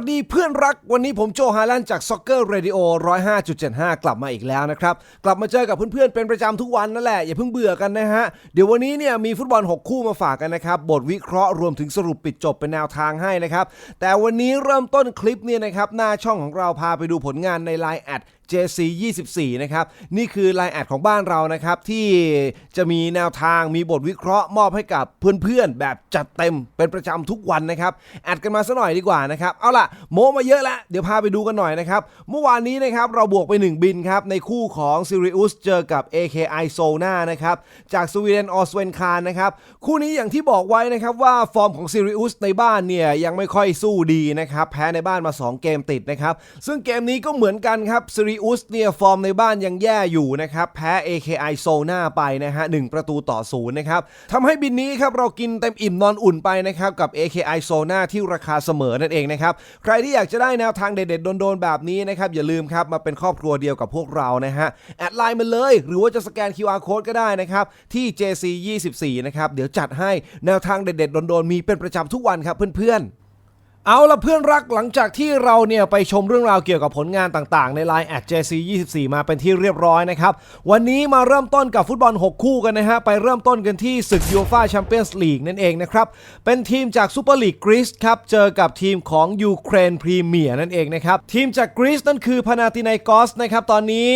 วัสดีเพื่อนรักวันนี้ผมโจฮาลันจาก Soccer Radio 105.75 กลับมาอีกแล้วนะครับ กลับมาเจอกับเพื่อนๆเป็นประจำทุกวันนั่นแหละ อย่าเพิ่งเบื่อกันนะฮะ เดี๋ยววันนี้เนี่ยมีฟุตบอล 6 คู่มาฝากกันนะครับ บทวิเคราะห์รวมถึงสรุปปิดจบเป็นแนวทางให้นะครับ แต่วันนี้เริ่มต้นคลิปเนี่ยนะครับ หน้าช่องของเราพาไปดูผลงานใน Line แอด JC24 นะครับนี่คือไลน์แอดของบ้านเรานะครับที่จะมีแนวทางมีบทวิเคราะห์มอบให้กับเพื่อนๆ แบบจัดเต็มเป็นประจำทุกวันนะครับแอดกันมาสัหน่อยดีกว่านะครับเอาล่ะโมมาเยอะแล้วเดี๋ยวพาไปดูกันหน่อยนะครับเมื่อวานนี้นะครับเราบวกไป 1 บินครับในคู่ของซิริอุสเจอกับ AKI s o n a นะครับจากสวีเดนออสเวนคารนะครับคู่นี้อย่างที่บอกไว้นะครับว่าฟอร์มของซิริอุสในบ้านเนี่ยยังไม่ค่อยสู้ดีนะครับแพ้ในบ้านมา 2 เกมติดนะครับซึ่งเกมนี้ก็เหมือนกันครับซิริอุสเนี่ยฟอร์มในบ้านยังแย่อยู่นะครับ แพ้ AKI s o n a ไปนะฮะ1ประตูต่อศูนย์นะครับทำให้บินนี้ครับเรากินเต็มอิ่มนอนอุ่นไปนะครับกับ AKI s o n a ที่ราคาเสมอนั่นเองนะครับ ใครที่อยากจะได้แนวทางเด็ดๆโดนๆแบบนี้นะครับ อย่าลืมครับมาเป็นครอบครัวเดียวกับพวกเรานะฮะ แอดไลน์มาเลย หรือว่าจะสแกน QR code ก็ได้นะครับ ที่ JC24 นะครับเดี๋ยวจัดให้แนวทางเด็ดๆโดนๆมีเป็นประจำทุกวันครับเพื่อนๆ เอาละเพื่อนรักหลังจากที่เราเนี่ยไปชมเรื่องราวเกี่ยวกับผลงานต่างๆ ใน Line แอด JC24 มาเป็นที่เรียบร้อยนะครับ วันนี้มาเริ่มต้นกับฟุตบอล 6 คู่กันนะฮะ ไปเริ่มต้นกันที่ศึกยูฟ่าแชมเปี้ยนส์ลีกนั่นเองนะครับ เป็นทีมจากซูเปอร์ลีกกรีซครับ เจอกับทีมของยูเครนพรีเมียร์นั่นเองนะครับ ทีมจากกรีซนั่นคือพานาติไนกอสนะครับ ตอนนี้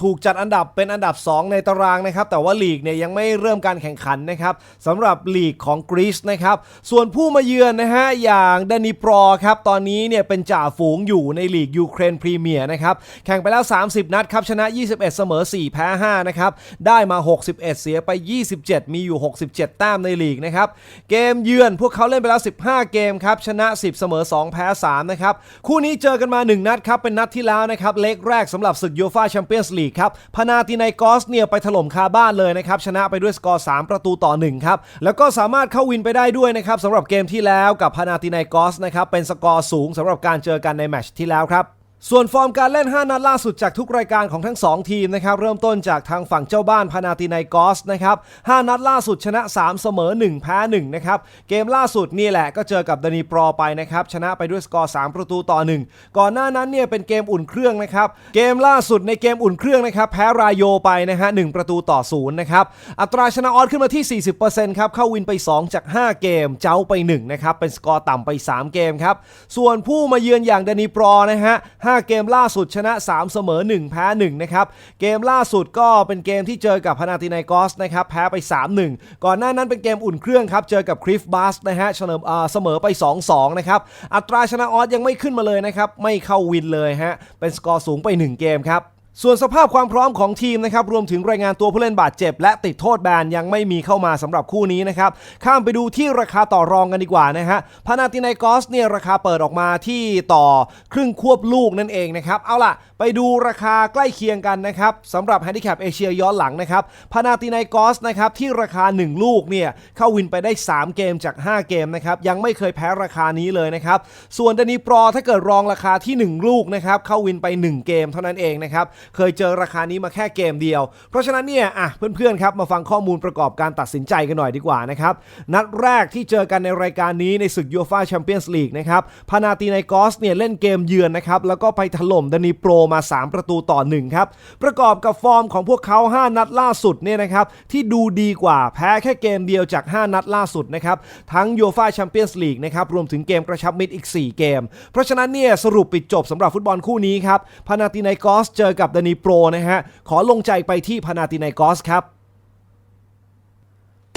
ถูกจัดอันดับเป็นอันดับ 2 ในตารางนะครับ แต่ว่าลีกเนี่ยยังไม่เริ่มการแข่งขันนะครับสำหรับลีกของกรีซนะครับ ส่วนผู้มาเยือนนะฮะอย่างดานิโปรครับ ตอนนี้เนี่ยเป็นจ่าฝูงอยู่ในลีกยูเครนพรีเมียร์นะครับ แข่งไปแล้ว 30 นัดครับชนะ 21 เสมอ 4 แพ้ 5 นะครับ ได้มา 61 เสียไป 27 มีอยู่ 67 แต้มในลีกนะครับ เกมเยือนพวกเขาเล่นไปแล้ว 15 เกมครับ ชนะ 10 เสมอ 2 แพ้ 3 นะครับ คู่นี้เจอกันมา 1 นัดครับ เป็นนัดที่แล้วนะครับเล็กแรกสำหรับศึกยูฟ่าแชมเปี้ยนส์ลีกครับพานาติไนกอสเนี่ยไปถล่มคาบ้านเลยนะครับชนะไปด้วยสกอร์ 3 ประตูต่อ 1 ครับ แล้วก็สามารถเข้าวินไปได้ด้วยนะครับสำหรับเกมที่แล้วกับพนาติไนกอสนะครับเป็นสกอร์สูงสำหรับการเจอกันในแมตช์ที่แล้วครับ ส่วนฟอร์มการเล่น 5 นัดล่าสุดจากทุกรายการของทั้ง 2 ทีมนะครับเริ่มต้นจากทางฝั่งเจ้าบ้านพานาติไนกอสนะครับ5นัดล่าสุดชนะ 3 เสมอ 1 แพ้ 1 นะครับ เกมล่าสุดนี่แหละก็เจอกับดานีปรอไปนะครับ ชนะไปด้วยสกอร์ 3 ประตูต่อ 1 ก่อนหน้านั้นเนี่ยเป็นเกมอุ่นเครื่องนะครับ เกมล่าสุดในเกมอุ่นเครื่องนะครับแพ้รายโยไปนะฮะ1ประตูต่อ0นะครับอัตราชนะออสขึ้นมาที่ 40%ครับเข้าวินไป 2 จาก 5 เกม เจ้าไป1นะครับเป็นสกอร์ต่ำไป 3 เกมครับส่วนผู้มาเยือนอย่างดานีปรอนะฮะ5 เกมล่าสุดชนะ 3 เสมอ 1 แพ้ 1 นะครับ เกมล่าสุดก็เป็นเกมที่เจอกับพนาตินายกอสนะครับ แพ้ไป 3-1 ก่อนหน้านั้นเป็นเกมอุ่นเครื่องครับ เจอกับคริฟบัสนะฮะเฉลิมเสมอไป 2-2 นะครับ อัตราชนะออสยังไม่ขึ้นมาเลยนะครับ ไม่เข้าวินเลยฮะ เป็นสกอร์สูงไป 1 เกมครับ ส่วนสภาพความพร้อมของทีมนะครับรวมถึงรายงานตัวผู้เล่นบาดเจ็บ และติดโทษแบนยังไม่มีเข้ามาสำหรับคู่นี้นะครับข้ามไปดูที่ราคาต่อรองกันดีกว่านะฮะพานาติไนกอสเนี่ยราคาเปิดออกมาที่ต่อครึ่งควบลูกนั่นเองนะครับเอาล่ะ ไปดูราคาใกล้เคียงกันนะครับสำหรับแฮนดิแคปเอเชียย้อนหลังนะครับพานาติไนกอสนะครับที่ราคา 1 ลูกเนี่ยเข้าวินไปได้ 3 เกมจาก 5 เกมนะครับยังไม่เคยแพ้ราคานี้เลยนะครับส่วนดานีปรอถ้าเกิดรองราคาที่ 1 ลูกนะครับเข้าวินไป 1 เกมเท่านั้นเองนะครับเคยเจอราคานี้มาแค่เกมเดียว เพราะฉะนั้นเนี่ยอะเพื่อนๆครับมาฟังข้อมูลประกอบการตัดสินใจกันหน่อยดีกว่านะครับนัดแรกที่เจอกันในรายการนี้ในศึกยูฟ่าแชมเปี้ยนส์ลีกนะครับพานาติไนกอสเนี่ยเล่นเกมเยือนนะครับแล้วก็ไปถล่มดานีโปรมา 3 ประตูต่อ1ครับประกอบกับฟอร์มของพวกเขา 5 นัดล่าสุดเนี่ยนะครับที่ดูดีกว่าแพ้แค่เกมเดียวจาก 5 นัดล่าสุดนะครับทั้งยูฟ่าแชมเปี้ยนส์ลีกนะครับรวมถึงเกมกระชับมิตรอีก 4 เกม เพราะฉะนั้นเนี่ยสรุปปิดจบสำหรับฟุตบอลคู่นี้ครับพานาติไนกอสเจอกับดานีโปรนะฮะขอลงใจไปที่พานาติไนกอสครับ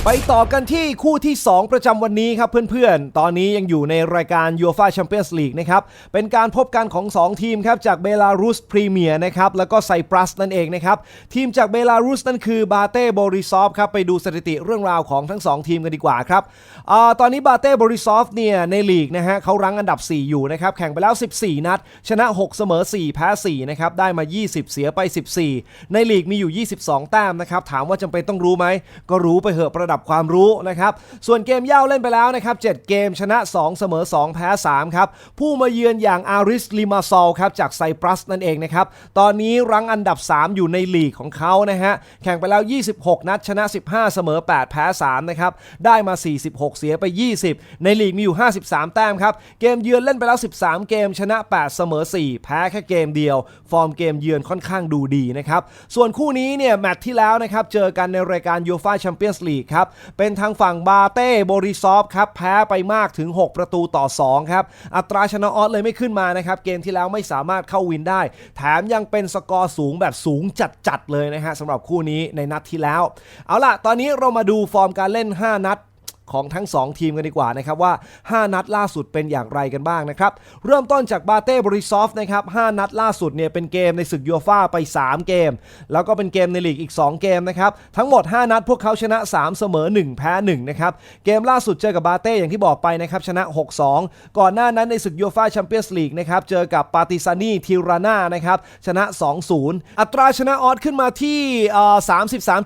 ไปต่อกันที่คู่ที่ 2 ประจำวันนี้ครับเพื่อนๆ ตอนนี้ยังอยู่ในรายการยูฟาแชมเปี้ยนส์ลีกนะครับ เป็นการพบกันของ 2 ทีมครับจากเบลารุสพรีเมียร์นะครับ แล้วก็ไซปรัสนั่นเองนะครับ ทีมจากเบลารุสนั่นคือบาเต้บริซอฟครับ ไปดูสถิติเรื่องราวของทั้ง 2 ทีมกันดีกว่าครับอตอนนี้บาเต้บริซอฟเนี่ยในลีกนะฮะเขารั้งอันดับ 4 อยู่นะครับ แข่งไปแล้ว 14 นัด ชนะ 6 เสมอ 4 แพ้ 4 นะครับ ได้มา 20 เสียไป 14 ในลีกมีอยู่ 22 แต้มนะครับ ถามว่าจำเป็นต้องรู้ไหม ก็รู้ไปเหอะระดับับความรู้นะครับ ส่วนเกมเย่าเล่นไปแล้วนะครับ7เกมชนะ 2 เสมอ 2 แพ้ 3 ครับ ผู้มาเยือนอย่างอาริสลิมาซอลครับจากไซปรัสนั่นเองนะครับ ตอนนี้รั้งอันดับ 3 อยู่ในลีกของเขานะฮะ แข่งไปแล้ว 26 นัดชนะ 15 เสมอ 8 แพ้ 3 นะครับ ได้มา 46 เสียไป 20 ในลีกมีอยู่ 53 แต้มครับ เกมเยือนเล่นไปแล้ว 13 เกมชนะ 8 เสมอ 4 แพ้แค่เกมเดียว ฟอร์มเกมเยือนค่อนข้างดูดีนะครับ ส่วนคู่นี้เนี่ยแมตช์ที่แล้วนะครับเจอกันในรายการยูฟาแชมเปี้ยนส์ลีกครับเป็นทางฝั่งบาเต้โบริซอฟครับแพ้ไปมากถึง 6 ประตูต่อ 2 ครับ อัตราชนะออสเลยไม่ขึ้นมานะครับ เกมที่แล้วไม่สามารถเข้าวินได้ แถมยังเป็นสกอร์สูงแบบสูงจัดๆเลยนะฮะสำหรับคู่นี้ในนัดที่แล้ว เอาล่ะ ตอนนี้เรามาดูฟอร์มการเล่น 5 นัด ของทั้ง 2 ทีมกันดีกว่านะครับว่า 5 นัดล่าสุดเป็นอย่างไรกันบ้างนะครับ เริ่มต้นจากบาเต้บริซอฟนะครับ 5 นัดล่าสุดเนี่ยเป็นเกมในศึกยูฟ่าไป 3 เกม แล้วก็เป็นเกมในลีกอีก 2 เกมนะครับ ทั้งหมด 5 นัดพวกเขาชนะ 3 เสมอ 1 แพ้ 1 นะครับ เกมล่าสุดเจอกับบาเต้อย่างที่บอกไปนะครับ ชนะ 6-2 ก่อนหน้านั้นในศึกยูฟ่าแชมเปี้ยนส์ลีกนะครับเจอกับปาติซานีทิราน่านะครับชนะ 2-0 อัตราชนะออสขึ้นมาที่เอ่อ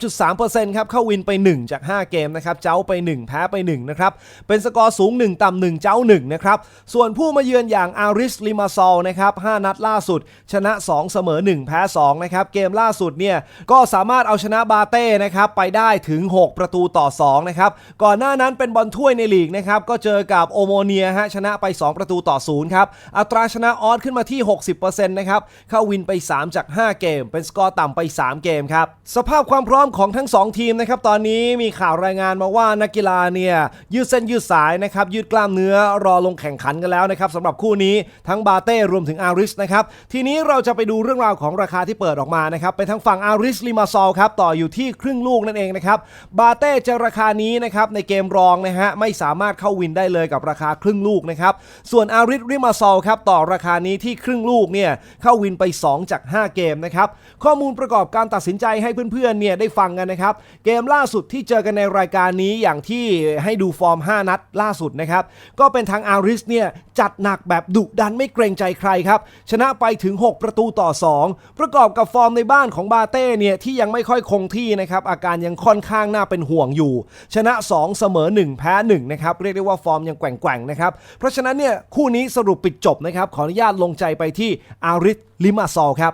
33.3%ครับเข้าวินไป 1 จาก 5 เกมนะครับเจ้าไป 1 แพ้ไป1นะครับ เป็นสกอร์สูง 1 ต่ำ1 เจ้า 1 นะครับ ส่วนผู้มาเยือนอย่างอาริสลิมาซอลนะครับ 5 นัดล่าสุด ชนะ 2 เสมอ 1 แพ้ 2 นะครับ เกมล่าสุดเนี่ย ก็สามารถเอาชนะบาเต้นะครับ ไปได้ถึง 6 ประตูต่อ 2 นะครับ ก่อนหน้านั้นเป็นบอลถ้วยในลีกนะครับ ก็เจอกับโอโมเนียฮะชนะไป 2 ประตูต่อ 0 ครับ อัตราชนะออสขึ้นมาที่ 60%นะครับ เข้าวินไป 3 จาก 5 เกม เป็นสกอร์ต่ำไป 3 เกมครับ สภาพความพร้อมของทั้ง 2 ทีมนะครับ ตอนนี้มีข่าวรายงานมาว่านักกีฬาเนี่ยยืดเส้นยืดสายนะครับยืดกล้ามเนื้อรอลงแข่งขันกันแล้วนะครับสำหรับคู่นี้ทั้งบาเต้รวมถึงอาริสนะครับทีนี้เราจะไปดูเรื่องราวของราคาที่เปิดออกมานะครับเป็นทางฝั่งอาริสลิมาซอลครับต่ออยู่ที่ครึ่งลูกนั่นเองนะครับบาเต้เจอราคานี้นะครับในเกมรองนะฮะไม่สามารถเข้าวินได้เลยกับราคาครึ่งลูกนะครับส่วนอาริสลิมาซอลครับต่อราคานี้ที่ครึ่งลูกเนี่ยเข้าวินไป 2 จาก 5 เกมนะครับข้อมูลประกอบการตัดสินใจให้เพื่อนๆเนี่ยได้ฟังกันนะครับเกมล่าสุดที่เจอกันในรายการนี้อย่างที่ให้ดูฟอร์ม 5 นัดล่าสุดนะครับ ก็เป็นทางอาริสเนี่ย จัดหนักแบบดุดันไม่เกรงใจใครครับ ชนะไปถึง 6 ประตูต่อ 2 ประกอบกับฟอร์มในบ้านของบาเต้เนี่ย ที่ยังไม่ค่อยคงที่นะครับ อาการยังค่อนข้างน่าเป็นห่วงอยู่ ชนะ 2 เสมอ 1 แพ้ 1 นะครับ เรียกได้ว่าฟอร์มยังแกว่งๆนะครับเพราะฉะนั้นเนี่ยคู่นี้สรุปปิดจบนะครับขออนุญาตลงใจไปที่อาริสลิมาซอลครับ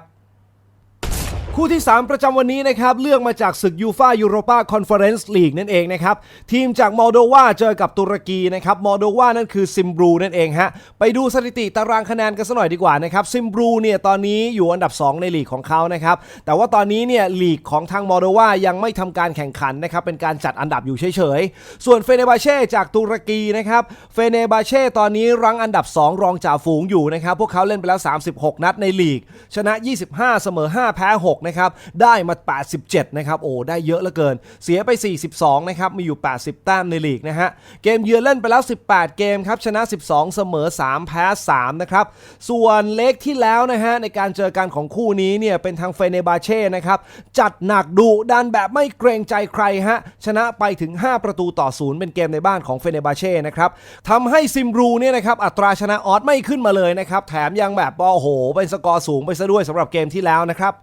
คู่ที่ 3 ประจำวันนี้นะครับ เลือกมาจากศึกยูฟายูโรปาคอนเฟอเรนซ์ลีกนั่นเองนะครับ ทีมจากมอลโดวาเจอกับตุรกีนะครับมอลโดวานั่นคือซิมบรูนั่นเองฮะ ไปดูสถิติตารางคะแนนกันสักหน่อยดีกว่านะครับซิมบรูเนี่ยตอนนี้อยู่อันดับ 2 ในลีกของเขานะครับ แต่ว่าตอนนี้เนี่ยลีกของทางมอลโดวายังไม่ทำการแข่งขันนะครับเป็นการจัดอันดับอยู่เฉยๆส่วนเฟเนบาเช่จากตุรกีนะครับเฟเนบาเช่ตอนนี้รั้งอันดับ 2 รองจ่าฝูงอยู่นะครับพวกเขาเล่นไปแล้ว 36 นัดในลีก ชนะ 25 เสมอ 5 แพ้ 6นะครับ ได้มา 87 นะครับ โอ้ ได้เยอะเหลือเกิน เสียไป 42 นะครับ มีอยู่ 80 แต้มในลีกนะฮะ เกมเยือนเล่นไปแล้ว 18 เกมครับ ชนะ 12 เสมอ 3 แพ้ 3 นะครับ ส่วนเล็กที่แล้วนะฮะ ในการเจอกันของคู่นี้เนี่ย เป็นทางเฟเนบาเช่นะครับ จัดหนักดุดันแบบไม่เกรงใจใครฮะ ชนะไปถึง 5 ประตูต่อ0เป็นเกมในบ้านของเฟเนบาเช่นะครับทำให้ซิมรูเนี่ยนะครับอัตราชนะออสไม่ขึ้นมาเลยนะครับ แถมยังแบบโอ้โหเป็นสกอร์สูงไปซะด้วยสำหรับเกมที่แล้วนะครับ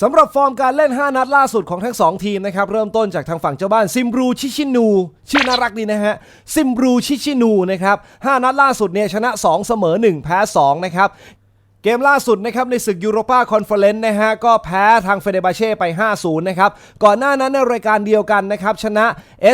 สำหรับฟอร์มการเล่น 5 นัดล่าสุดของทั้ง 2 ทีมนะครับ เริ่มต้นจากทางฝั่งเจ้าบ้านซิมบรูชิชินู ชื่อน่ารักดีนะฮะ ซิมบรูชิชินูนะครับ 5 นัดล่าสุดเนี่ยชนะ 2 เสมอ 1 แพ้ 2 นะครับ เกมล่าสุดนะครับในศึกยูโรปาคอนเฟอเรนซ์นะฮะก็แพ้ทางเฟเดบาเช่ไป 5-0 นะครับ ก่อนหน้านั้นในรายการเดียวกันนะครับ ชนะ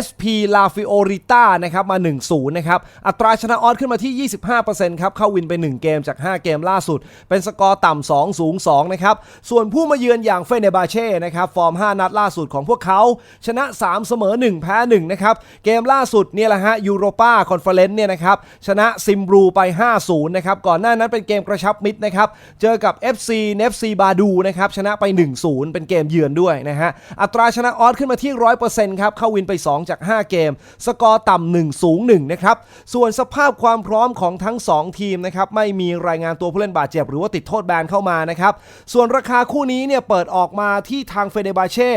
SP La Fiorita นะครับมา 1-0 นะครับ อัตราชนะออสขึ้นมาที่ 25%ครับ เข้าวินไป 1 เกมจาก 5 เกมล่าสุด เป็นสกอร์ต่ำ 2 สูง 2 นะครับ ส่วนผู้มาเยือนอย่างเฟเนบาเช่นะครับ ฟอร์ม 5 นัดล่าสุดของพวกเขา ชนะ 3 เสมอ 1 แพ้ 1 นะครับ เกมล่าสุดเนี่ยแหละฮะยูโรปาคอนเฟอเรนซ์เนี่ยนะครับชนะซิมบรูไป 5-0 นะครับก่อนหน้านั้นเป็นเกมกระชับมิตรนะครับเจอกับ FC NFC บาดูนะครับ ชนะไป 1-0 เป็นเกมเยือนด้วยนะฮะ อัตราชนะออสขึ้นมาที่ 100%ครับ เข้าวินไป 2 จาก 5 เกม สกอร์ต่ำ1สูง1นะครับ ส่วนสภาพความพร้อมของทั้ง 2 ทีมนะครับ ไม่มีรายงานตัวผู้เล่นบาดเจ็บ หรือว่าติดโทษแบนเข้ามานะครับ ส่วนราคาคู่นี้เนี่ยเปิดออกมาที่ทางเฟเดบาเช่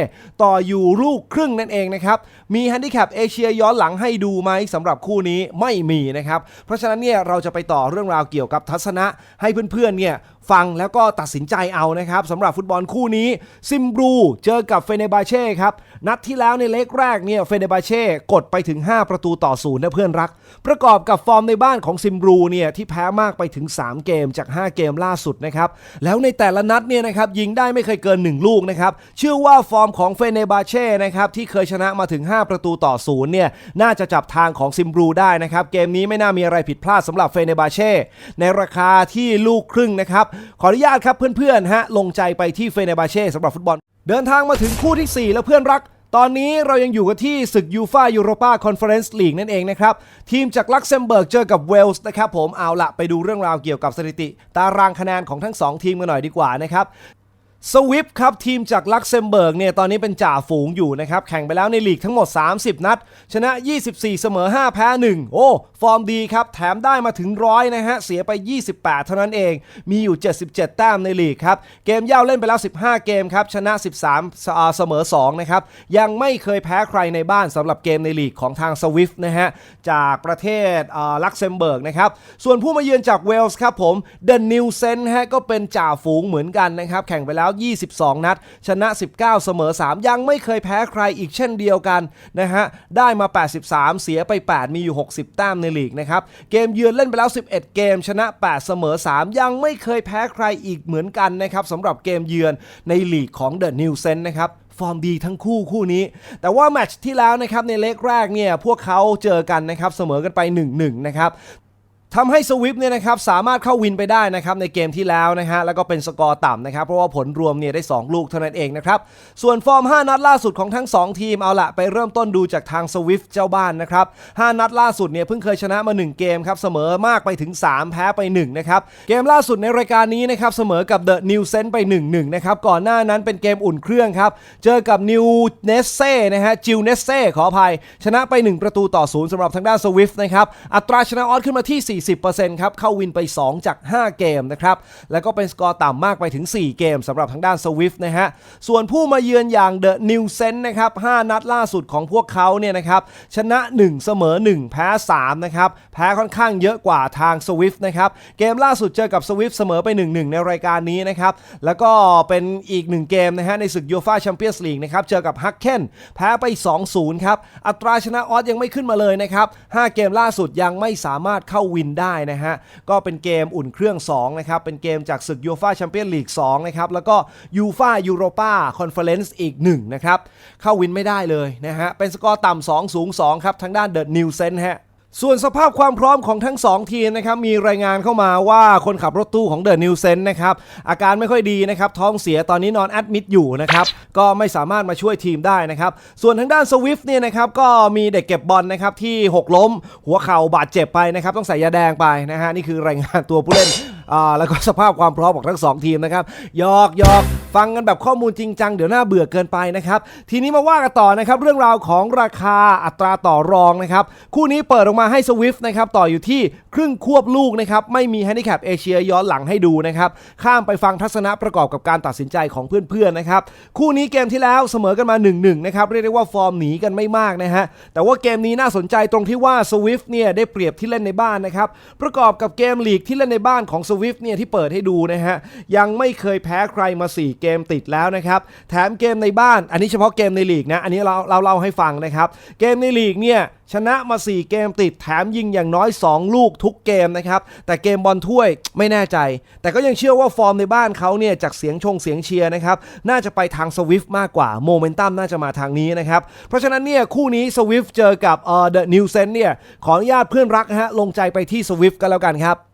ต่ออยู่ลูกครึ่งนั่นเองนะครับ มีฮันดิแคปเอเชียย้อนหลังให้ดูไหมสำหรับคู่นี้ไม่มีนะครับ เพราะฉะนั้นเนี่ยเราจะไปต่อเรื่องราวเกี่ยวกับทัศนะให้เพื่อนๆเนี่ย yeah. ฟังแล้วก็ตัดสินใจเอานะครับสำหรับฟุตบอลคู่นี้ ซิมบรูเจอกับเฟเนบาเช่ครับนัดที่แล้วในเล็กแรกเนี่ยเฟเนบาเช่กดไปถึง 5 ประตูต่อศูนย์นะเพื่อนรัก ประกอบกับฟอร์มในบ้านของซิมบรูเนี่ยที่แพ้มากไปถึง 3 เกมจาก 5 เกมล่าสุดนะครับแล้วในแต่ละนัดเนี่ยนะครับยิงได้ไม่เคยเกิน 1 ลูกนะครับเชื่อว่าฟอร์มของเฟเนบาเช่นะครับที่เคยชนะมาถึง 5 ประตูต่อศูนย์เนี่ยน่าจะจับทางของซิมบรูได้นะครับเกมนี้ไม่น่ามีอะไรผิดพลาดสำหรับเฟเนบาเช่ในราคาที่ลูกครึ่งนะครับขออนุญาตครับเพื่อนๆฮะลงใจไปที่เฟเนบาเช่สำหรับฟุตบอล เดินทางมาถึงคู่ที่ 4 แล้วเพื่อนรัก ตอนนี้เรายังอยู่กันที่ศึกยูฟายูโรปาคอนเฟอเรนซ์ลีกนั่นเองนะครับ ทีมจากลักเซมเบิร์กเจอกับเวลส์นะครับผมเอาละไปดูเรื่องราวเกี่ยวกับสถิติ ตารางคะแนนของทั้ง 2 ทีมกันหน่อยดีกว่านะครับ สวิฟครับทีมจากลักเซมเบิร์กเนี่ยตอนนี้เป็นจ่าฝูงอยู่นะครับแข่งไปแล้วในลีกทั้งหมด 30 นัด ชนะ 24 เสมอ 5 แพ้ 1 โอ้ ฟอร์มดีครับ แถมได้มาถึงร้อยนะฮะ เสียไป 28 เท่านั้นเอง มีอยู่ 77 แต้มในลีกครับ เกมเย่าเล่นไปแล้ว 15 เกมครับ ชนะ 13 เสมอ 2 นะครับ ยังไม่เคยแพ้ใครในบ้านสำหรับเกมในลีกของทางสวิฟนะฮะจากประเทศลักเซมเบิร์กนะครับส่วนผู้มาเยือนจากเวลส์ครับผมเดนนิวเซนฮะก็เป็นจ่าฝูงเหมือนกันนะครับแข่งไปแล้วแล้ว22 นัด ชนะ 19 เสมอ 3 ยังไม่เคยแพ้ใครอีกเช่นเดียวกันนะฮะได้มา 83 เสียไป 8 มีอยู่ 60 แต้มในลีกนะครับเกมเยือนเล่นไปแล้ว 11 เกม ชนะ 8 เสมอ 3 ยังไม่เคยแพ้ใครอีกเหมือนกันนะครับสำหรับเกมเยือนในลีกของเดอะนิวเซนนะครับฟอร์มดีทั้งคู่คู่นี้ แต่ว่าแมตช์ที่แล้วนะครับในเล็กแรกเนี่ยพวกเขาเจอกันนะครับเสมอกันไป 1-1 นะครับ ทำให้สวิฟเนี่ยนะครับสามารถเข้าวินไปได้นะครับในเกมที่แล้วนะฮะแล้วก็เป็นสกอร์ต่ำนะครับเพราะว่าผลรวมเนี่ยได้ 2 ลูกเท่านั้นเองนะครับส่วนฟอร์ม 5 นัดล่าสุดของทั้ง 2 ทีมเอาละไปเริ่มต้นดูจากทางสวิฟเจ้าบ้านนะครับ5นัดล่าสุดเนี่ยเพิ่งเคยชนะมา 1 เกมครับเสมอมากไปถึง 3 แพ้ไป1นะครับเกมล่าสุดในรายการนี้นะครับเสมอกับเดอะนิวเซนไป 1-1นะครับก่อนหน้านั้นเป็นเกมอุ่นเครื่องครับเจอกับนิวเนสเซ่นะฮะจิลเนสเซ่ขออภัยชนะไป 1 ประตูต่อศูนย์สำหรับทางด้านสวิฟนะครับอัตราชนะออสขึ้นมาที่40%ครับเข้าวินไป 2 จาก 5 เกมนะครับแล้วก็เป็นสกอร์ต่ำมากไปถึง 4 เกมสำหรับทางด้านสวิฟนะฮะส่วนผู้มาเยือนอย่างเดอะนิวเซนนะครับ5นัดล่าสุดของพวกเขาเนี่ยนะครับชนะ 1 เสมอ 1 แพ้ 3 นะครับ แพ้ค่อนข้างเยอะกว่าทางสวิฟนะครับเกมล่าสุดเจอกับสวิฟเสมอไป 1-1 ในรายการนี้นะครับแล้วก็เป็นอีก 1 เกมนะฮะในศึกยูฟาแชมเปี้ยนส์ลีกนะครับเจอกับฮักเคนแพ้ไป 2-0 ครับ อัตราชนะออสยังไม่ขึ้นมาเลยนะครับ 5 เกมล่าสุดยังไม่สามารถเข้าวินได้นะฮะ ก็เป็นเกมอุ่นเครื่อง2นะครับ เป็นเกมจากศึกยูฟาแชมเปี้ยนลีก2นะครับ แล้วก็ยูฟายูโรปาคอนเฟอเรนซ์อีก1นะครับ เข้าวินไม่ได้เลยนะฮะ เป็นสกอร์ต่ำ2สูง2ครับทางด้านเดอะนิวเซนฮะ ส่วนสภาพความพร้อมของทั้ง 2 ทีมนะครับมีรายงานเข้ามาว่าคนขับรถตู้ของเดอะนิวเซนนะครับอาการไม่ค่อยดีนะครับท้องเสียตอนนี้นอนแอดมิดอยู่นะครับก็ไม่สามารถมาช่วยทีมได้นะครับส่วนทางด้านสวิฟต์เนี่ยนะครับก็มีเด็กเก็บบอลนะครับที่หกล้ม หัวเข่าบาดเจ็บไปนะครับต้องใส่ยาแดงไปนะฮะนี่คือรายงานตัวผู้เล่น อ่าแล้วก็สภาพความพร้อมของทั้งสองทีมนะครับยอกยอกฟังกันแบบข้อมูลจริงจังเดี๋ยวน่าเบื่อเกินไปนะครับ ทีนี้มาว่ากันต่อนะครับ เรื่องราวของราคาอัตราต่อรองนะครับ คู่นี้เปิดออกมาให้สวิฟนะครับ ต่ออยู่ที่ครึ่งควบลูกนะครับ ไม่มีแฮนดิแคปเอเชียย้อนหลังให้ดูนะครับ ข้ามไปฟังทัศนะประกอบกับการตัดสินใจของเพื่อนๆนะครับ คู่นี้เกมที่แล้วเสมอกันมา 1-1 นะครับ เรียกได้ว่าฟอร์มหนีกันไม่มากนะฮะแต่ว่าเกมนี้น่าสนใจตรงที่ว่าสวิฟเนี่ยได้เปรียบที่เล่นในบ้านนะครับประกอบกับเกมลีกที่เล่นในบ้านของสวิฟเนี่ยที่เปิดให้ดูนะฮะยังไม่เคยแพ้ใครมา 4 เกมติดแล้วนะครับแถมเกมในบ้าน อันนี้เฉพาะเกมในลีกนะ อันนี้เราเราเล่าให้ฟังนะครับ เกมในลีกเนี่ยชนะมา 4 เกมติดแถมยิงอย่างน้อย 2 ลูกทุกเกมนะครับ แต่เกมบอลถ้วยไม่แน่ใจ แต่ก็ยังเชื่อว่าฟอร์มในบ้านเขาเนี่ยจากเสียงชงเสียงเชียร์นะครับ น่าจะไปทางสวิฟมากกว่าโมเมนตัมน่าจะมาทางนี้นะครับ เพราะฉะนั้นเนี่ยคู่นี้สวิฟเจอกับเอ่อเดอะนิวเซนเนี่ยขออนุญาตเพื่อนรักนะฮะลงใจไปที่สวิฟกันแล้วกันครับ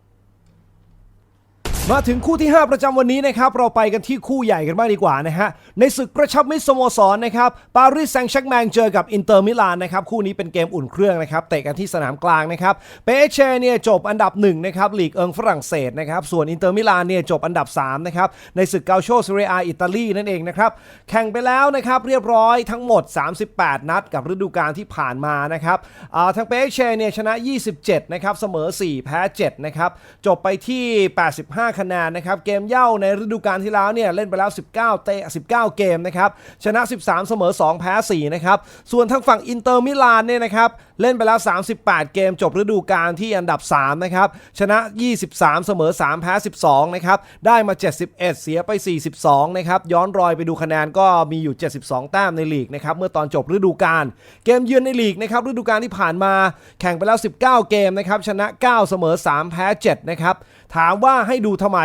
มาถึงคู่ที่ 5 ประจำวันนี้นะครับเราไปกันที่คู่ใหญ่กันบ้างดีกว่านะฮะในศึกกระชับมิตรสโมสรนะครับปารีสแซงต์แชกแมงเจอกับอินเตอร์มิลานนะครับคู่นี้เป็นเกมอุ่นเครื่องนะครับเตะกันที่สนามกลางนะครับเปเชเนี่ยจบอันดับ1นะครับลีกเอิงฝรั่งเศสนะครับส่วนอินเตอร์มิลานเนี่ยจบอันดับ3นะครับในศึกเกาโชเซเรียอิตาลีนั่นเองนะครับแข่งไปแล้วนะครับเรียบร้อยทั้งหมด 38 นัดกับฤดูกาลที่ผ่านมานะครับอ่าทางเปเชเนี่ยชนะ 27นะครับเสมอ 4 แพ้7นะครับจบไปที่ 85คะแนนนะครับเกมเย่าในฤดูกาลที่แล้วเนี่ยเล่นไปแล้ว 19 เตะ 19 เกมนะครับชนะ 13 เสมอ 2 แพ้ 4 นะครับ ส่วนทางฝั่งอินเตอร์มิลานเนี่ยนะครับ เล่นไปแล้ว 38 เกมจบฤดูกาลที่อันดับ 3 นะครับ ชนะ 23 เสมอ 3 แพ้ 12 นะครับ ได้มา 71 เสียไป 42 นะครับ ย้อนรอยไปดูคะแนนก็มีอยู่ 72 แต้มในลีกนะครับ เมื่อตอนจบฤดูกาล เกมเยือนในลีกนะครับ ฤดูกาลที่ผ่านมาแข่งไปแล้ว 19 เกมนะครับ ชนะ 9 เสมอ 3 แพ้ 7 นะครับ ถามว่าให้ดูทำไม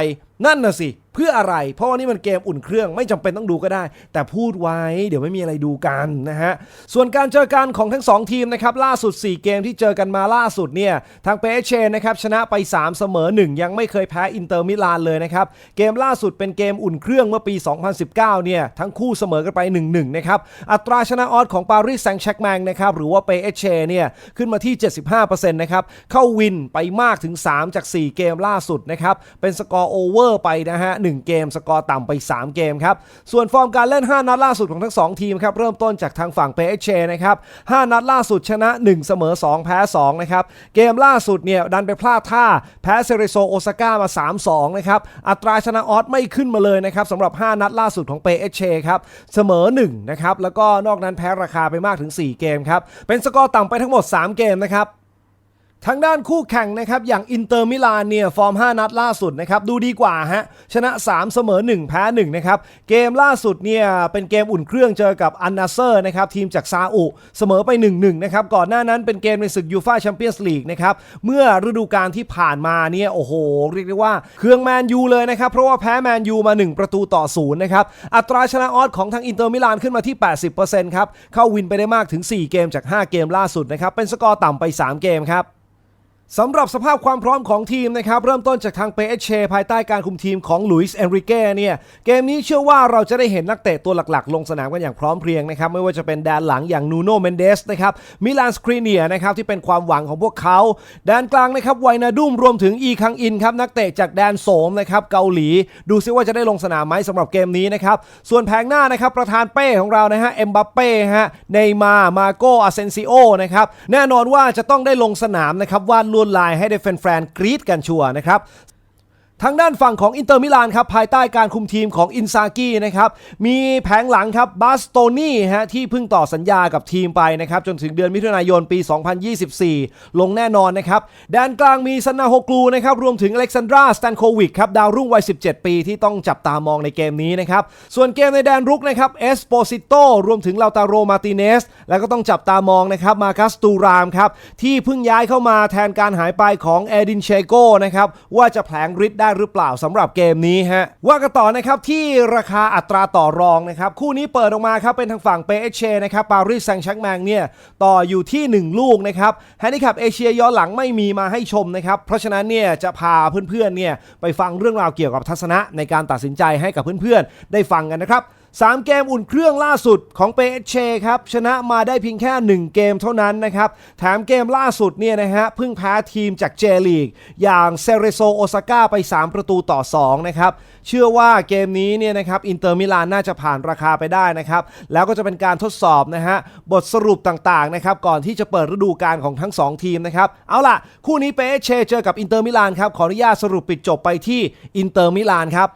นั่นน่ะสิ เพื่ออะไร เพราะว่านี่มันเกมอุ่นเครื่องไม่จำเป็นต้องดูก็ได้ แต่พูดไว้เดี๋ยวไม่มีอะไรดูกันนะฮะ ส่วนการเจอกันของทั้ง 2 ทีมนะครับ ล่าสุด 4 เกมที่เจอกันมาล่าสุดเนี่ย ทางเปเชนนะครับ ชนะไป 3 เสมอ 1 ยังไม่เคยแพ้อินเตอร์มิลานเลยนะครับ เกมล่าสุดเป็นเกมอุ่นเครื่องเมื่อปี 2019 เนี่ย ทั้งคู่เสมอกันไป 1-1 นะครับ อัตราชนะออดของปารีสแซงต์แชร์กแมงนะครับหรือว่าเปเชเนี่ยขึ้นมาที่ 75%นะครับเข้าวินไปมากถึง 3 จาก 4 เกมล่าสุดนะครับเป็นสกอร์โอเวอร์ไปนะฮะ1 เกม สกอร์ต่ำไป 3 เกมครับ ส่วนฟอร์มการเล่น 5 นัดล่าสุดของทั้ง 2 ทีมครับ เริ่มต้นจากทางฝั่งเปเชนะครับ 5 นัดล่าสุดชนะ 1 เสมอ 2 แพ้ 2 นะครับ เกมล่าสุดเนี่ยดันไปพลาดท่า แพ้เซเรโซโอซาก้ามา 3-2 นะครับ อัตราชนะออสไม่ขึ้นมาเลยนะครับสำหรับ 5 นัดล่าสุดของเปเชครับ เสมอ 1 นะครับ แล้วก็นอกนั้นแพ้ราคาไปมากถึง 4 เกมครับ เป็นสกอร์ต่ำไปทั้งหมด 3 เกมนะครับ ทางด้านคู่แข่งนะครับอย่างอินเตอร์มิลานเนี่ยฟอร์ม 5 นัดล่าสุดนะครับดูดีกว่าฮะชนะ 3 เสมอ 1 แพ้ 1 นะครับ เกมล่าสุดเนี่ยเป็นเกมอุ่นเครื่องเจอกับอันนาเซอร์นะครับทีมจากซาอุเสมอไป 1-1 นะครับ ก่อนหน้านั้นเป็นเกมในศึกยูฟาแชมเปี้ยนส์ลีกนะครับเมื่อฤดูกาลที่ผ่านมาเนี่ยโอ้โห เรียกได้ว่าเครื่องแมนยูเลยนะครับ เพราะว่าแพ้แมนยูมา 1 ประตูต่อศูนย์นะครับอัตราชนะออสของทางอินเตอร์มิลานขึ้นมาที่ 80%ครับเข้าวินไปได้มากถึง 4 เกมจาก 5 เกมล่าสุดนะครับเป็นสกอร์ต่ำไป 3 เกมครับ สำหรับสภาพความพร้อมของทีมนะครับ เริ่มต้นจากทางเปเชภายใต้การคุมทีมของลุยส์เอนริเก้เนี่ย เกมนี้เชื่อว่าเราจะได้เห็นนักเตะตัวหลักๆ ลงสนามกันอย่างพร้อมเพรียงนะครับ ไม่ว่าจะเป็นแดนหลังอย่างนูโนเมนเดสนะครับมิลานสครีเนียนะครับที่เป็นความหวังของพวกเขาแดนกลางนะครับไวนาดุมรวมถึงอีคังอินครับนักเตะจากแดนโสมนะครับเกาหลี ดูซิว่าจะได้ลงสนามไหมสำหรับเกมนี้นะครับส่วนแผงหน้านะครับประธานเป้ของเรานะฮะเอ็มบัปเป้ฮะเนย์มามาโกอาเซนซิโอนะครับแน่นอนว่าจะต้องได้ลงสนามนะครับวาดลวดลายให้ได้แฟนๆกรี๊ดกันชัวร์นะครับ ทางด้านฝั่งของอินเตอร์มิลานครับภายใต้การคุมทีมของอินซากินะครับมีแผงหลังครับบาสโตนี่ฮะที่เพิ่งต่อสัญญากับทีมไปนะครับจนถึงเดือนมิถุนายนปี 2024 ลงแน่นอนนะครับแดนกลางมีซันนาโฮกลูนะครับรวมถึงอเล็กซานดราสแตนโควิกครับดาวรุ่งวัย 17 ปีที่ต้องจับตามองในเกมนี้นะครับส่วนเกมในแดนรุกนะครับเอสโปซิโตรวมถึงลาตาโรมาติเนสแล้วก็ต้องจับตามองนะครับมาคัสตูรามครับที่เพิ่งย้ายเข้ามาแทนการหายไปของเอดินเชโกนะครับว่าจะแผลงฤทธิ์ได้หรือเปล่าสำหรับเกมนี้ฮะว่ากันต่อนะครับที่ราคาอัตราต่อรองนะครับคู่นี้เปิดออกมาครับเป็นทางฝั่งเปเอเชนะครับปารีสแซงต์แชงแมงเนี่ยต่ออยู่ที่ 1 ลูกนะครับแฮนดิแคปเอเชียย้อนหลังไม่มีมาให้ชมนะครับเพราะฉะนั้นเนี่ยจะพาเพื่อนๆเนี่ยไปฟังเรื่องราวเกี่ยวกับทัศนะในการตัดสินใจให้กับเพื่อนๆ ได้ฟังกันนะครับ 3 เกมอุ่นเครื่องล่าสุดของเปเชครับ ชนะมาได้เพียงแค่ 1 เกมเท่านั้นนะครับแถมเกมล่าสุดเนี่ยนะฮะเพิ่งแพ้ทีมจากเจลีก อย่างเซเรโซโอซาก้าไป 3 ประตูต่อ 2 นะครับ เชื่อว่าเกมนี้เนี่ยนะครับอินเตอร์มิลานน่าจะผ่านราคาไปได้นะครับ แล้วก็จะเป็นการทดสอบนะฮะบทสรุปต่างๆนะครับก่อนที่จะเปิดฤดูกาลของทั้ง 2 ทีมนะครับเอาล่ะ คู่นี้เปเชเจอกับอินเตอร์มิลานครับขออนุญาตสรุปปิดจบไปที่อินเตอร์มิลานครับ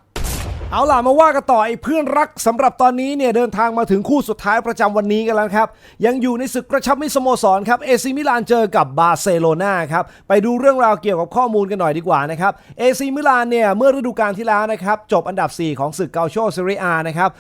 เอาล่ะมาว่ากันต่อไอ้เพื่อนรักสำหรับตอนนี้เนี่ยเดินทางมาถึงคู่สุดท้ายประจำวันนี้กันแล้วครับ ยังอยู่ในศึกกระชับมิสโมสรครับเอซิมิลานเจอกับบาร์เซโลนาครับ ไปดูเรื่องราวเกี่ยวกับข้อมูลกันหน่อยดีกว่านะครับเอซิมิลานเนี่ยเมื่อฤดูกาลที่แล้วนะครับจบอันดับ 4 ของศึกเกาโชเซเรียนะครับ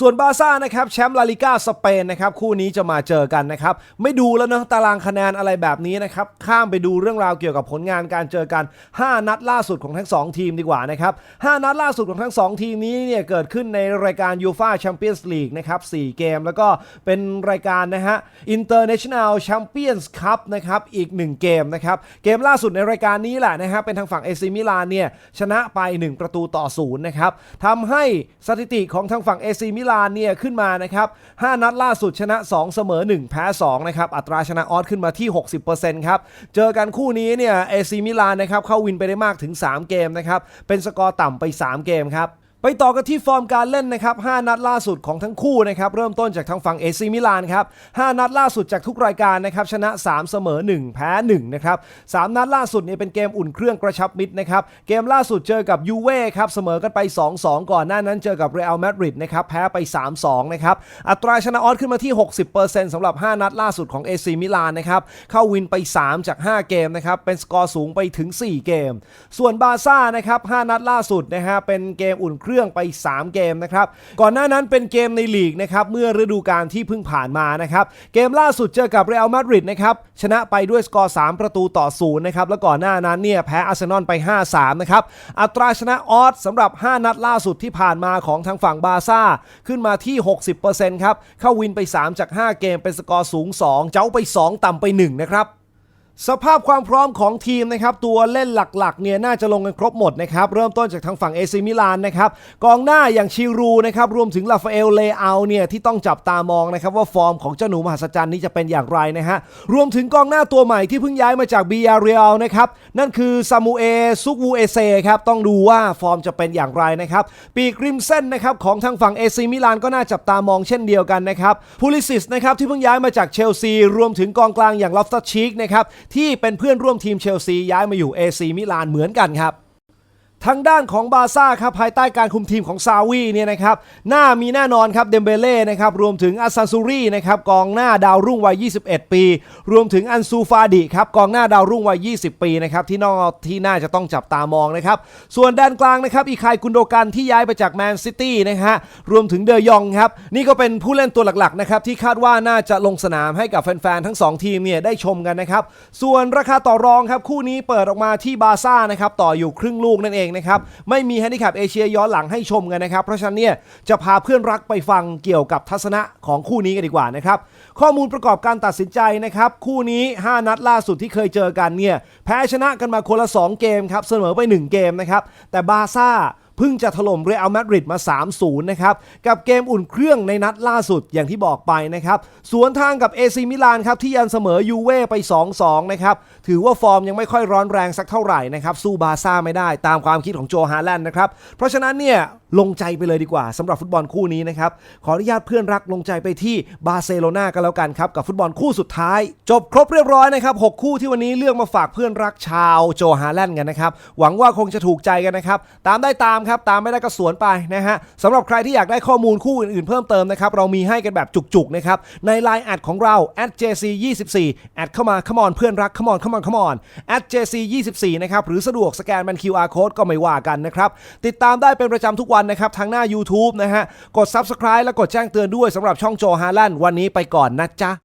ส่วนบาร์ซ่านะครับแชมป์ลาลิก้าสเปนนะครับคู่นี้จะมาเจอกันนะครับไม่ดูแล้วเนะตารางคะแนนอะไรแบบนี้นะครับข้ามไปดูเรื่องราวเกี่ยวกับผลงานการเจอกัน 5 นัดล่าสุดของทั้ง 2 ทีมดีกว่านะครับ5นัดล่าสุดของทั้ง 2 ทีมนี้เนี่ยเกิดขึ้นในรายการยูฟาแชมเปี้ยนส์ลีกนะครับ4เกม แล้วก็เป็นรายการนะฮะ International Champions Cup นะครับอีก 1 เกมนะครับเกมล่าสุดในรายการนี้แหละนะฮะเป็นทางฝั่งเอซิมิลานเนี่ยชนะไป 1 ประตูต่อศูนย์นะครับทำให้สถิติของทางฝั่งเอซิมิลานเนี่ยขึ้นมานะครับ5นัดล่าสุดชนะ 2 เสมอ 1 แพ้2นะครับอัตราชนะออสขึ้นมาที่ 60%ครับเจอกันคู่นี้เนี่ยเอซีมิลานนะครับเข้าวินไปได้มากถึง 3 เกมนะครับเป็นสกอร์ต่ำไป 3 เกมครับ ไปต่อกันที่ฟอร์มการเล่นนะครับ5นัดล่าสุดของทั้งคู่นะครับเริ่มต้นจากทางฝั่งเอซีมิลานครับ5นัดล่าสุดจากทุกรายการนะครับชนะ 3 เสมอ 1 แพ้1นะครับ3นัดล่าสุดเนี่ยเป็นเกมอุ่นเครื่องกระชับมิตรนะครับเกมล่าสุดเจอกับยูเว่ครับเสมอกันไป 2-2 ก่อนหน้านั้นเจอกับเรอัลมาดริดนะครับแพ้ไป 3-2 นะครับอัตราชนะออสขึ้นมาที่ 60%สำหรับ 5 นัดล่าสุดของเอซีมิลานนะครับเข้าวินไป 3 จาก 5 เกมนะครับเป็นสกอร์สูงไปถึง 4 เกม ส่วนบาซ่านะครับ5นัดล่าสุดนะฮะเป็นเกมอุ่นเครื่องไป 3 เกมนะครับก่อนหน้านั้นเป็นเกมในลีกนะครับเมื่อฤดูกาลที่เพิ่งผ่านมานะครับเกมล่าสุดเจอกับเรอัลมาดริดนะครับชนะไปด้วยสกอร์ 3 ประตูต่อ0นะครับแล้วก่อนหน้านั้นเนี่ยแพ้อาร์เซนอลไป 5-3นะครับอัตราชนะออสสำหรับ 5 นัดล่าสุดที่ผ่านมาของทางฝั่งบาซ่าขึ้นมาที่ 60%ครับเข้าวินไป 3 จาก 5 เกมเป็นสกอร์สูง 2 เจ้าไป 2 ต่ำไป 1 นะครับ สภาพความพร้อมของทีมนะครับตัวเล่นหลักๆเนี่ยน่าจะลงกันครบหมดนะครับเริ่มต้นจากทางฝั่งเอซิมิลานนะครับกองหน้าอย่างชิรูนะครับรวมถึงลาฟาเอลเลอาเนี่ยที่ต้องจับตามองนะครับว่าฟอร์มของเจ้าหนูมหัศจรรย์นี้จะเป็นอย่างไรนะฮะรวมถึงกองหน้าตัวใหม่ที่เพิ่งย้ายมาจากบียาเรียลนะครับนั่นคือซามูเอซุกวูเอเซครับต้องดูว่าฟอร์มจะเป็นอย่างไรนะครับปีกริมเส้นนะครับของทางฝั่งเอซิมิลานก็น่าจับตามองเช่นเดียวกันนะครับพูลิซิสนะครับที่เพิ่งย้ายมาจากเชลซีรวมถึงกองกลางอย่างลอฟตัสชีกนะครับที่เป็นเพื่อนร่วมทีมเชลซีย้ายมาอยู่เอซีมิลานเหมือนกันครับ ทางด้านของบาร์ซ่าครับภายใต้การคุมทีมของซาวีเนี่ยนะครับหน้ามีแน่นอนครับเดมเบเล่นะครับรวมถึงอาซาซูรีนะครับกองหน้าดาวรุ่งวัย 21 ปี รวมถึงอันซูฟาดิครับกองหน้าดาวรุ่งวัย 20 ปีนะครับที่นอกที่น่าจะต้องจับตามองนะครับส่วนแดนกลางนะครับอีคายกุนโดกันที่ย้ายไปจากแมนซิตี้นะฮะรวมถึงเดยองครับนี่ก็เป็นผู้เล่นตัวหลักๆนะครับที่คาดว่าน่าจะลงสนามให้กับแฟนๆทั้งสองทีมเนี่ยได้ชมกันนะครับส่วนราคาต่อรองครับคู่นี้เปิดออกมาที่บาร์ซ่านะครับต่ออยู่ครึ่งลูกนั่นเองนะครับไม่มีแฮนดิแคปเอเชียย้อนหลังให้ชมกันนะครับ เพราะฉะนั้นเนี่ยจะพาเพื่อนรักไปฟังเกี่ยวกับทัศนะของคู่นี้กันดีกว่านะครับข้อมูลประกอบการตัดสินใจนะครับคู่นี้ 5 นัดล่าสุดที่เคยเจอกันเนี่ยแพ้ชนะกันมาคนละ 2 เกมครับเสมอไป 1 เกมนะครับแต่บาซ่า เพิ่งจะถล่มเรอัลมาดริดมา 3-0 นะครับ กับเกมอุ่นเครื่องในนัดล่าสุดอย่างที่บอกไปนะครับ สวนทางกับเอซิมิลานครับที่ยันเสมอยูเว่ไป 2-2 นะครับ ถือว่าฟอร์มยังไม่ค่อยร้อนแรงสักเท่าไหร่นะครับ สู้บาซ่าไม่ได้ตามความคิดของโจฮาแลนด์นะครับ เพราะฉะนั้นเนี่ยลงใจไปเลยดีกว่าสำหรับฟุตบอลคู่นี้นะครับ ขออนุญาตเพื่อนรักลงใจไปที่บาร์เซโลนากันแล้วกันครับ กับฟุตบอลคู่สุดท้าย จบครบเรียบร้อยนะครับ 6 คู่ที่วันนี้เลือกมาฝากเพื่อนรักชาวโจฮาแลนด์กันนะครับ หวังว่าคงจะถูกใจกันนะครับ ตามได้ตามครับ ตามไม่ได้ก็สวนไปนะฮะสำหรับใครที่อยากได้ข้อมูลคู่อื่นๆเพิ่มเติมนะครับเรามีให้กันแบบจุกๆนะครับใน Line แอดของเรา @jc24 แอดเข้ามา come on เพื่อนรัก come on come on come on @jc24 นะครับหรือสะดวกสแกนมัน QR code ก็ไม่ว่ากันนะครับติดตามได้เป็นประจำทุกวันนะครับทางหน้า YouTube นะฮะ กด Subscribe และกดแจ้งเตือนด้วยสำหรับช่องโจฮาลันวันนี้ไปก่อนนะจ๊ะ